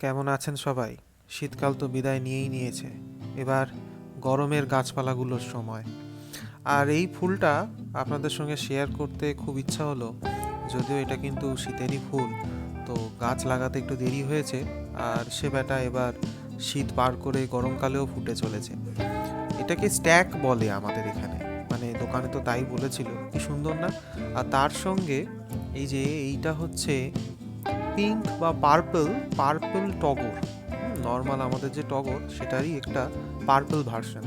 কেমন আছেন সবাই? শীতকাল তো বিদায় নিয়েই নিয়েছে। এবার গরমের গাছপালাগুলোর সময়। আর এই ফুলটা আপনাদের সঙ্গে শেয়ার করতে খুব ইচ্ছা হলো, যদিও এটা কিন্তু শীতেরই ফুল। তো গাছ লাগাতে একটু দেরি হয়েছে, আর সে বেটা এবার শীত পার করে গরমকালেও ফুটে চলেছে। এটাকে স্ট্যাক বলে আমাদের এখানে। মানে দোকানে তো তাই বলেছিল, কি সুন্দর না? আর তার সঙ্গে এই যে এইটা হচ্ছে পিঙ্ক বা পার্পল পার্পল টগর। নর্মাল আমাদের যে টগর, সেটারই একটা পার্পল ভার্সন।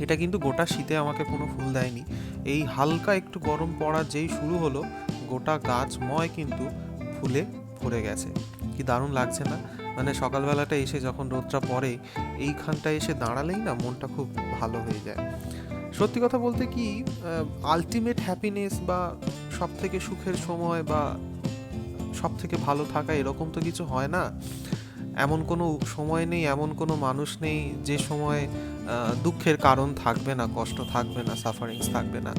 এটা কিন্তু গোটা শীতে আমাকে কোনো ফুল দেয়নি। এই হালকা একটু গরম পড়া যেই শুরু হলো, গোটা গাছময় কিন্তু ফুলে ভরে গেছে। কি দারুণ লাগছে না? মানে সকালবেলাটা এসে যখন রোদটা পড়ে, এইখানটায় এসে দাঁড়ালেই না মনটা খুব ভালো হয়ে যায়। সত্যি কথা বলতে কি আলটিমেট হ্যাপিনেস বা সব থেকে সুখের সময় বা সব থেকে ভালো থাকা এরকম তো কিছু হয় না। এমন কোনো সময় নেই, এমন কোনো মানুষ নেই যে সময় দুঃখের কারণ থাকবে না, কষ্ট থাকবে না সাফারিংস থাকবে না।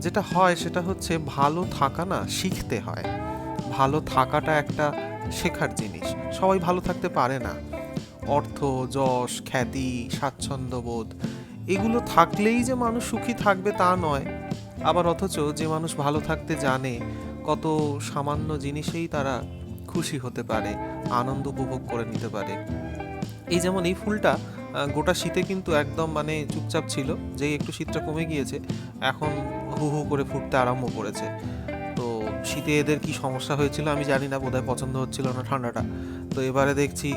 যেটা হয় সেটা হচ্ছে ভালো থাকা না, শিখতে হয়। ভালো থাকাটা একটা শেখার জিনিস। সবাই ভালো থাকতে পারে না। অর্থ, যশ, খ্যাতি স্বাচ্ছন্দ্যবোধ এগুলো থাকলেই যে মানুষ সুখী থাকবে তা নয়। আবার অথচ যে মানুষ ভালো থাকতে জানে কত সামান্য জিনিসেই তারা খুশি হতে পারে, আনন্দ উপভোগ করে নিতে পারে। এই যেমন এই ফুলটা গোটা শীতে কিন্তু একদম মানে চুপচাপ ছিল, যেই একটু শীতটা কমে গিয়েছে, এখন হু হু করে ফুটতে আরম্ভ করেছে। তো শীতে এদের কি সমস্যা হয়েছিল আমি জানি না, বোধহয় পছন্দ হচ্ছিল না ঠান্ডাটা। তো এবারে দেখছি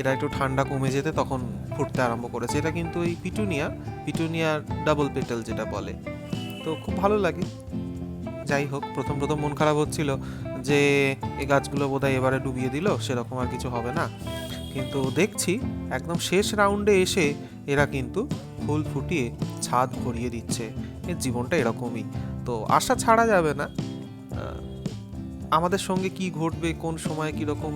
এরা একটু ঠান্ডা কমে যেতে তখন ফুটতে আরম্ভ করেছে। এটা কিন্তু এই পিটুনিয়া, পিটুনিয়ার ডাবল পেটাল যেটা বলে। তো খুব ভালো লাগে। যাই হোক, প্রথম প্রথম মন খারাপ হচ্ছিল যে এই গাছগুলো বোধহয় এবারে ডুবিয়ে দিল, সেরকম আর কিছু হবে না। কিন্তু দেখছি একদম শেষ রাউন্ডে এসে এরা কিন্তু ফুল ফুটিয়ে ছাদ ভরিয়ে দিচ্ছে। এর জীবনটা এরকমই। তো আশা ছাড়া যাবে না। আমাদের সঙ্গে কি ঘটবে, কোন সময় কীরকম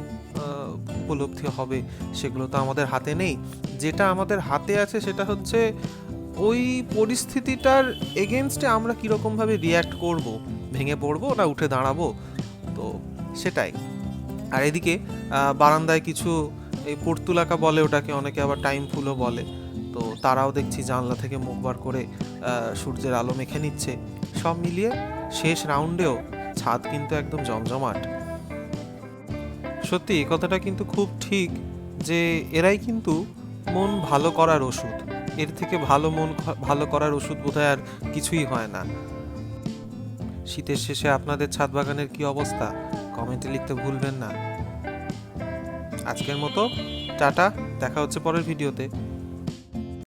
উপলব্ধি হবে, সেগুলো তো আমাদের হাতে নেই। যেটা আমাদের হাতে আছে সেটা হচ্ছে ওই পরিস্থিতিটার এগেনস্টে আমরা কীরকমভাবে রিয়্যাক্ট করব। ভেঙে পড়ব, না উঠে দাঁড়াবো, তো সেটাই। আর এদিকে বারান্দায় কিছু এই পর্তুলাকা বলে ওটাকে, অনেকে আবার টাইম ফুলও বলে, তো তারাও দেখছি জানলা থেকে মুখ বার করে সূর্যের আলো মেখে নিচ্ছে। সব মিলিয়ে শেষ রাউন্ডেও ছাদ কিন্তু একদম জমজমাট। সত্যি কথাটা কিন্তু খুব ঠিক যে এরাই কিন্তু মন ভালো করার ওষুধ। এর থেকে ভালো মন ভালো করার ওষুধ বোধহয় আর কিছুই হয় না। শীতের শেষে আপনাদের ছাদ বাগানের কি অবস্থা? কমেন্টে লিখতে ভুলবেন না। আজকের মতো, টাটা, দেখা হচ্ছে পরের ভিডিওতে।